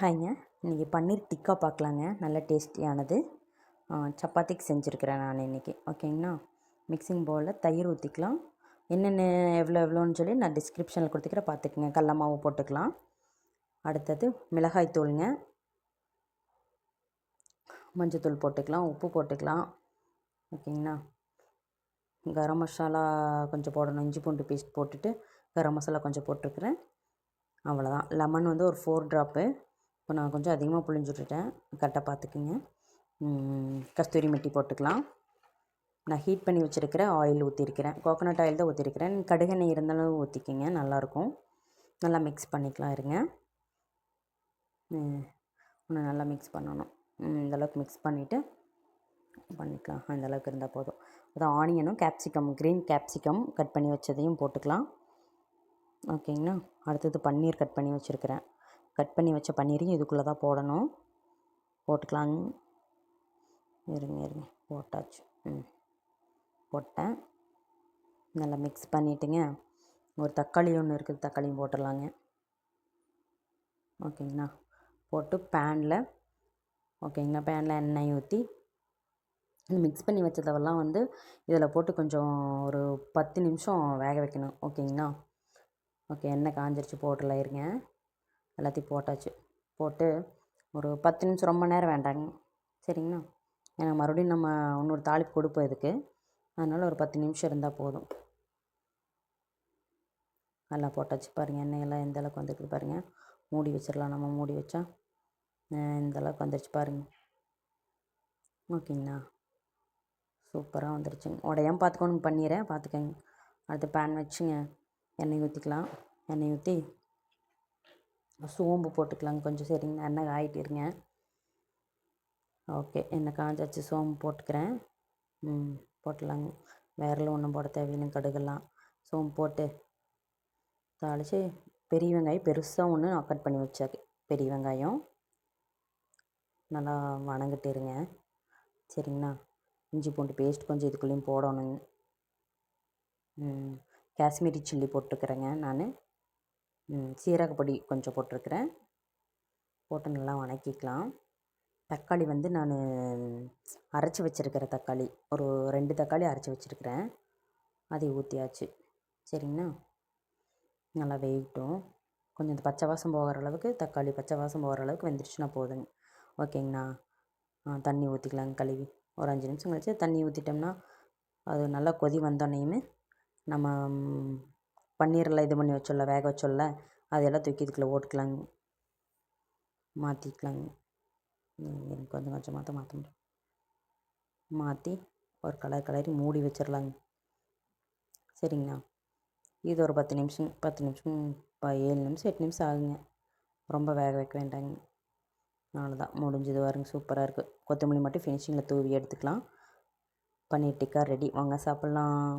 ஹாய்ங்க. இன்றைக்கி பன்னீர் டிக்கா பார்க்கலாங்க. நல்ல டேஸ்டியானது. சப்பாத்திக்கு செஞ்சுருக்கிறேன் நான் இன்றைக்கி ஓகேங்கண்ணா மிக்சிங் பவுலில் தயிர் ஊற்றிக்கலாம் என்னென்ன எவ்வளோ எவ்வளோன்னு சொல்லி நான் டிஸ்கிரிப்ஷனில் கொடுத்துக்கிறேன். பார்த்துக்குங்க. கடல மாவு போட்டுக்கலாம். அடுத்தது மிளகாய் தூளுங்க. மஞ்சத்தூள் போட்டுக்கலாம். உப்பு போட்டுக்கலாம். ஓகேங்களா? கரம் மசாலா கொஞ்சம் போடணும். இஞ்சி பூண்டு பேஸ்ட் போட்டுட்டு கரம் மசாலா கொஞ்சம் போட்டிருக்கிறேன். அவ்வளோதான். லெமன் வந்து ஒரு ஃபோர் ட்ராப்பு இப்போ நான் கொஞ்சம் அதிகமாக புழிஞ்சு விட்டுட்டேன் கரெக்டாக பார்த்துக்குங்க. கஸ்தூரி மெட்டி போட்டுக்கலாம். நான் ஹீட் பண்ணி வச்சுருக்கிற ஆயில் ஊற்றிருக்கிறேன் கோகோனட் ஆயில் தான் ஊற்றிருக்கிறேன் கடுகெண்ணெய் இருந்தாலும் ஊற்றிக்கிங்க நல்லாயிருக்கும். நல்லா மிக்ஸ் பண்ணிக்கலாம் இருங்க. இன்னும் நல்லா மிக்ஸ் பண்ணணும். இந்தளவுக்கு மிக்ஸ் பண்ணிவிட்டு பண்ணிக்கலாம். அந்தளவுக்கு இருந்தால் போதும். அதான் ஆனியனும் கேப்சிகம் க்ரீன் கேப்சிகம் கட் பண்ணி வச்சதையும் போட்டுக்கலாம். ஓகேங்களா? அடுத்தது பன்னீர் கட் பண்ணி வச்சுருக்கிறேன். கட் பண்ணி வச்ச பன்னீரையும் இதுக்குள்ளே தான் போடணும். போட்டுக்கலாங்க. இருங்க இருங்க. போட்டாச்சு. ம். போட்டேன். நல்லா மிக்ஸ் பண்ணிவிட்டுங்க ஒரு தக்காளி ஒன்று இருக்குது தக்காளியும் போட்டுடலாங்க. ஓகேங்கண்ணா போட்டு பேனில் ஓகேங்களா? பேனில் எண்ணெய் ஊற்றி மிக்ஸ் பண்ணி வச்சதெல்லாம் வந்து இதில் போட்டு கொஞ்சம் ஒரு பத்து நிமிஷம் வேக வைக்கணும். ஓகேங்களா? ஓகே எண்ணெய் காஞ்சிருச்சு போட்டுலாம் இருங்க. எல்லாத்தையும் போட்டாச்சு. போட்டு ஒரு பத்து நிமிஷம் ரொம்ப நேரம் வேண்டாங்க. சரிங்களா? ஏன்னா மறுபடியும் நம்ம இன்னொரு தாளிப்பு கொடுப்போம் இதுக்கு. அதனால் ஒரு பத்து நிமிஷம் இருந்தால் போதும். நல்லா போட்டாச்சு பாருங்கள் எண்ணெயெல்லாம் எந்த அளவுக்கு வந்துருக்குது பாருங்கள் மூடி வச்சிடலாம். நம்ம மூடி வச்சா இந்த அளவுக்கு வந்துருச்சு பாருங்கள் ஓகேங்களா? சூப்பராக வந்துருச்சுங்க. உடையாமல் பார்த்துக்கோணும் பண்ணிடுறேன். பார்த்துக்கங்க. அடுத்து பேன் வச்சுங்க. எண்ணெய் ஊற்றிக்கலாம் எண்ணெய் ஊற்றி சோம்பு போட்டுக்கலாங்க. கொஞ்சம் சரிங்க. எண்ணெய் ஆகிட்டு இருங்க. ஓகே. எண்ணெய் காஞ்சாச்சு? சோம்பு போட்டுக்கிறேன். ம் போட்டலாங்க. வேறெல்லாம் ஒன்றும் போட தேவையில்லைங்க கடுகெல்லாம் சோம்பு போட்டு தாளித்து பெரிய வெங்காயம் பெருசாக ஒன்று நான் கட் பண்ணி வச்சாக்கு பெரிய வெங்காயம். நல்லா வணங்கிட்டு இருங்க. சரிங்களா? இஞ்சி பூண்டு பேஸ்ட் கொஞ்சம் இதுக்குள்ளேயும் போடணுங்க. காஷ்மீரி சில்லி போட்டுக்கிறேங்க நான். சீரகப்பொடி கொஞ்சம் போட்டிருக்கிறேன். போட்டு நல்லா வணக்கிக்கலாம். தக்காளி வந்து நான் அரைச்சி வச்சுருக்கிற தக்காளி. ஒரு ரெண்டு தக்காளி அரைச்சி வச்சுருக்கிறேன். அதை ஊற்றியாச்சு சரிங்கண்ணா நல்லா வேகட்டும். கொஞ்சம் இந்த பச்சை வாசம் போகிற அளவுக்கு தக்காளி பச்சை வாசம் போகிற அளவுக்கு வெந்துருச்சுன்னா போதுங்க. ஓகேங்கண்ணா தண்ணி ஊற்றிக்கலாங்க கழுவி. ஒரு அஞ்சு நிமிஷம் கழிச்சு தண்ணி ஊற்றிட்டோம்னா அது நல்லா கொதி வந்தோடனையுமே நம்ம பன்னீரெல்லாம் இது பண்ணி வச்சோல்ல வேக வச்சோல்ல அதையெல்லாம் தூக்கி இதுக்குள்ளே ஓட்டுக்கலாங்க. மாற்றிக்கலாங்க எனக்கு கொஞ்சம் கொஞ்சமாக தான் மாற்ற முடியும். மாற்றி ஒரு கலர் கலரி மூடி வச்சிடலாங்க சரிங்களா? இது ஒரு பத்து நிமிஷம் பத்து நிமிஷம் இப்போ ஏழு நிமிஷம் எட்டு நிமிஷம் ஆகுங்க. ரொம்ப வேக வைக்க வேண்டாங்க. அவ்வளோதான் முடிஞ்சது வருங்க சூப்பராக இருக்குது கொத்தமல்லி மட்டும் ஃபினிஷிங்கில் தூவி எடுத்துக்கலாம். பன்னீர் டிக்கா ரெடி வாங்க சாப்பிட்லாம்.